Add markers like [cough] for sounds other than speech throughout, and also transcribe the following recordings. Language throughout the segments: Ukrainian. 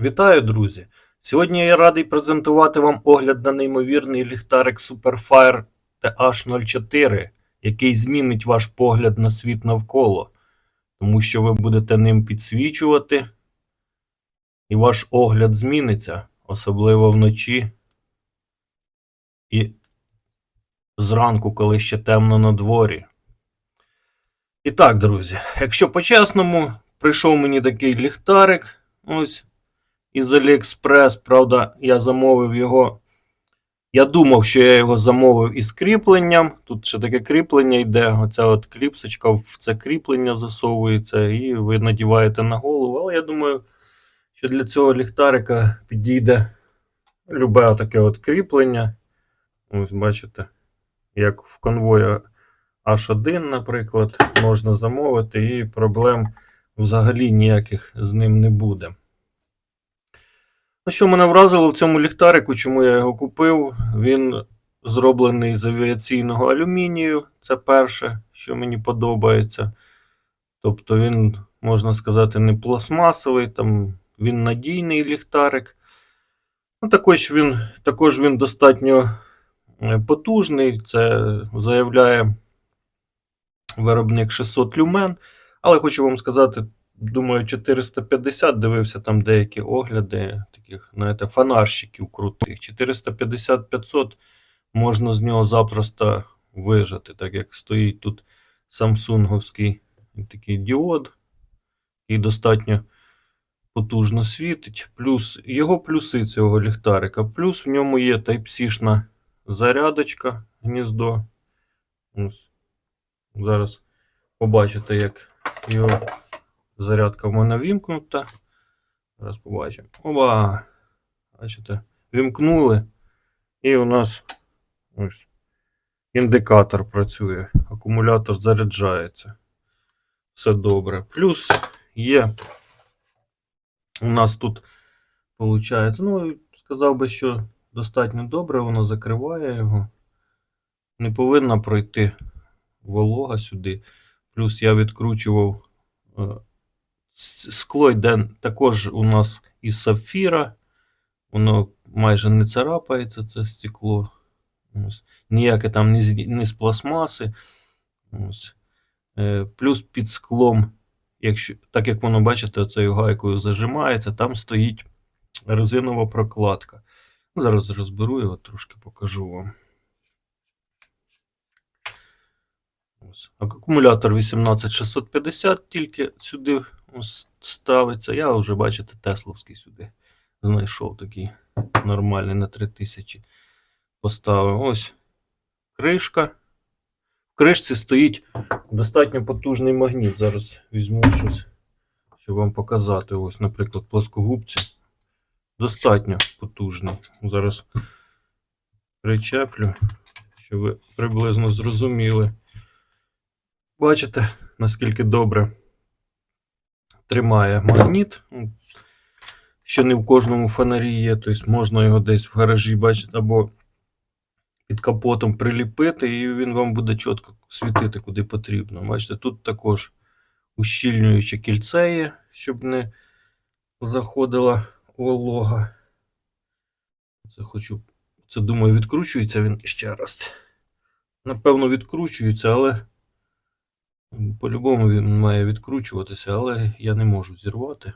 Вітаю, друзі! Сьогодні я радий презентувати вам огляд на неймовірний ліхтарик Superfire TH04, який змінить ваш погляд на світ навколо, тому що ви будете ним підсвічувати, і ваш огляд зміниться, особливо вночі і зранку, коли ще темно на дворі. І так, друзі, якщо по-чесному, прийшов мені такий ліхтарик. Ось із AliExpress. Правда, я замовив його. Я думав, що я його замовив із кріпленням. Тут ще таке кріплення йде. Оця от кліпсочка в це кріплення засовується, і ви надіваєте на голову. Але я думаю, що для цього ліхтарика підійде любе таке от кріплення. Ось бачите, як в конвої H1, наприклад, можна замовити, і проблем взагалі ніяких з ним не буде. Ну, що мене вразило в цьому ліхтарику, чому я його купив? Він зроблений з авіаційного алюмінію. Це перше, що мені подобається. Тобто він, можна сказати, не пластмасовий, там він надійний ліхтарик. Ну, також, він, також він достатньо е, потужний. Це заявляє виробник 600 люмен. Але хочу вам сказати, думаю, 450 дивився там деякі огляди таких, знаєте, фонарщиків крутих. 450-500 можна з нього запросто вижати, так як стоїть тут самсунговський такий діод, і достатньо потужно світить. Плюс його плюси цього ліхтарика. Плюс в ньому є Type-C-шна зарядочка, гніздо. Ось. Зараз побачите, як його зарядка в мене вімкнута. Зараз побачимо. Оба! Бачите, вімкнули. І у нас ось індикатор працює. Акумулятор заряджається. Все добре. Плюс є. У нас тут виходить, ну, сказав би, що достатньо добре, воно закриває його. Не повинна пройти волога сюди. Плюс я відкручував е, скло йде також у нас із сапфіра. Воно майже не царапається, це стекло. Ніяке там не з, не з пластмаси. Е, плюс під склом, якщо, так як воно бачите, цією гайкою зажимається, там стоїть резинова прокладка. Ну, Зараз розберу його, трошки покажу вам. Ось. Акумулятор 18650 тільки сюди ставиться. Я вже, бачите, Тесловський сюди знайшов такий нормальний на 3000. Поставив. Ось кришка. В кришці стоїть достатньо потужний магніт. Зараз візьму щось, щоб вам показати. Ось, наприклад, плоскогубці. Достатньо потужний. Зараз причеплю, щоб ви приблизно зрозуміли. Бачите, наскільки добре тримає магніт. Ну, Що не в кожному фонарі є, тобто можна його десь в гаражі бачити, або під капотом приліпити, і він вам буде чітко світити куди потрібно. Бачите, тут також ущільнююче кільце є, щоб не заходила волога. Це хочу. Це думаю, відкручується він ще раз. Напевно, відкручується, але. По-любому він має відкручуватися, але я не можу зірвати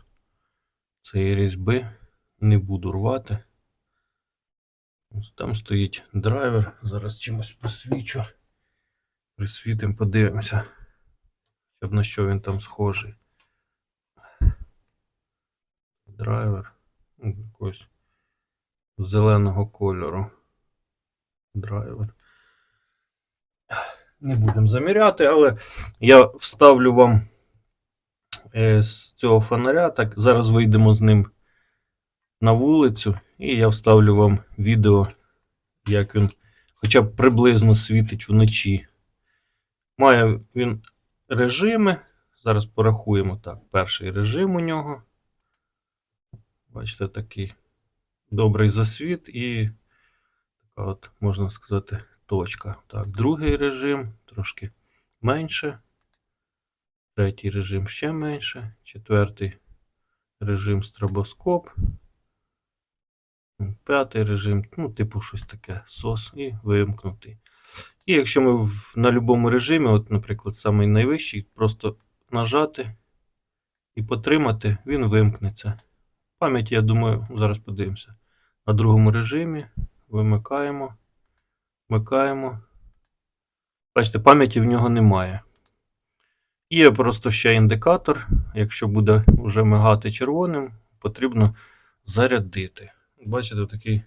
цієї різьби, не буду рвати. Ось там стоїть драйвер. Зараз чимось посвічу. Присвітимо, подивимося, щоб на що він там схожий. Драйвер якогось зеленого кольору. Драйвер. Не будемо заміряти, але я вставлю вам е, з цього фонаря. Так, зараз вийдемо з ним на вулицю, і я вставлю вам відео, як він хоча б приблизно світить вночі. Має він режими. Зараз порахуємо так. Перший режим у нього. Бачите, такий добрий засвіт і така от, можна сказати, точка. Так, другий режим трошки менше. Третій режим ще менше. Четвертий режим стробоскоп. П'ятий режим, ну, типу, щось таке, SOS і вимкнутий. І якщо ми на будь-якому режимі, от, наприклад, самий найвищий, просто нажати і потримати, він вимкнеться. Пам'ять, я думаю, зараз подивимося. На другому режимі вимикаємо, вмикаємо. Бачите, пам'яті в нього немає. Є просто ще індикатор. Якщо буде вже мигати червоним, потрібно зарядити. Бачите, такий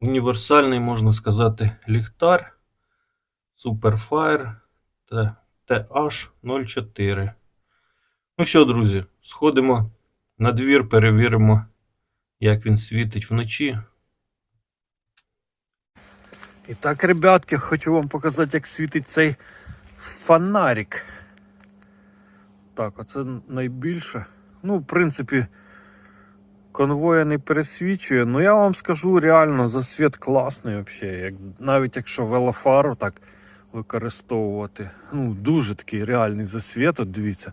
універсальний, можна сказати, ліхтар Superfire TH04. Ну що, друзі, сходимо на двір, перевіримо, як він світить вночі. І так, ребятки, хочу вам показати, як світить цей фонарик. Так, оце найбільше. Ну, в принципі, конвоя не пересвічує. Ну я вам скажу реально, засвіт класний взагалі. Як, навіть якщо велофару так використовувати. Ну, дуже такий реальний засвіт. От дивіться,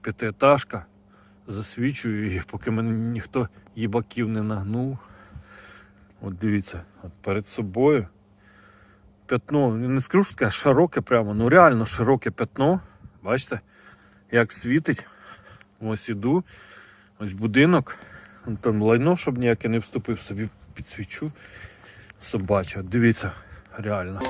п'ятиетажка. Засвічую її, поки мене ніхто їбаків не нагнув. От дивіться, от перед собою пятно, не скажу, що таке широке прямо, ну реально широке пятно. Бачите, як світить. Ось іду. Ось будинок. Там лайно, щоб ніяке не вступив, собі підсвічу. Собача. Дивіться, реально.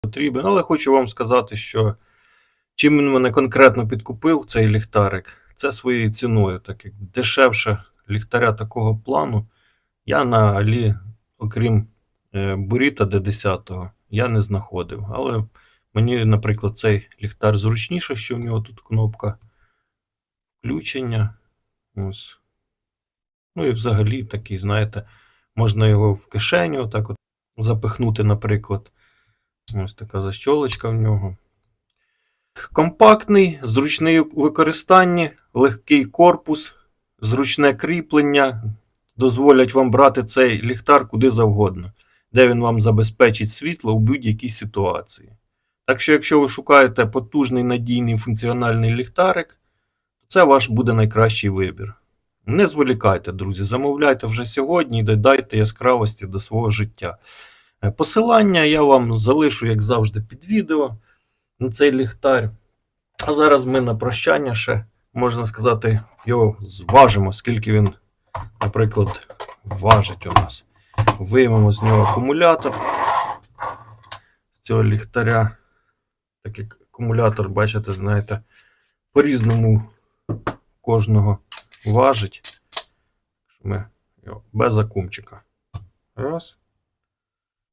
Потрібен. Але хочу вам сказати, що чим він мене конкретно підкупив, цей ліхтарик, це своєю ціною, так як дешевше ліхтаря такого плану, я на Алі, окрім е, Буріта D10, я не знаходив. Але мені, наприклад, цей ліхтар зручніше, що в нього тут кнопка включення. Ось. Ну і взагалі такий, знаєте, можна його в кишеню отак от запихнути, наприклад. Ось така защолочка в нього. Компактний, зручний у використанні, легкий корпус, зручне кріплення. Дозволять вам брати цей ліхтар куди завгодно, де він вам забезпечить світло у будь-якій ситуації. Так що, якщо ви шукаєте потужний надійний функціональний ліхтарик, то це ваш буде найкращий вибір. Не зволікайте, друзі, замовляйте вже сьогодні і додайте яскравості до свого життя. Е, Посилання я вам залишу, як завжди, під відео на цей ліхтар. А зараз ми на прощання ще, можна сказати, його зважимо, скільки він, наприклад, важить у нас. Виймемо з нього акумулятор з цього ліхтаря. Так як акумулятор, бачите, знаєте, по-різному кожного важить. Ми його без акумчика. Раз.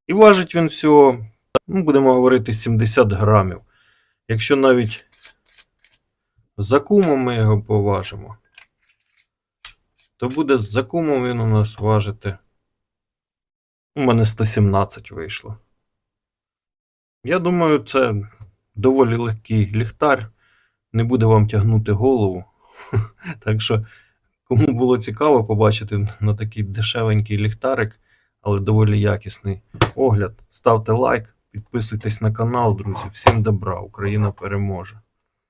І важить він всього, ну, будемо говорити, 70 грамів. Якщо навіть за кумом ми його поважимо, то буде з закумом він у нас важити. У мене 117 вийшло. Я думаю, це доволі легкий ліхтар. Не буде вам тягнути голову. [laughs] Так що, кому було цікаво побачити на такий дешевенький ліхтарик, але доволі якісний огляд. Ставте лайк, підписуйтесь на канал, друзі. Всім добра, Україна переможе!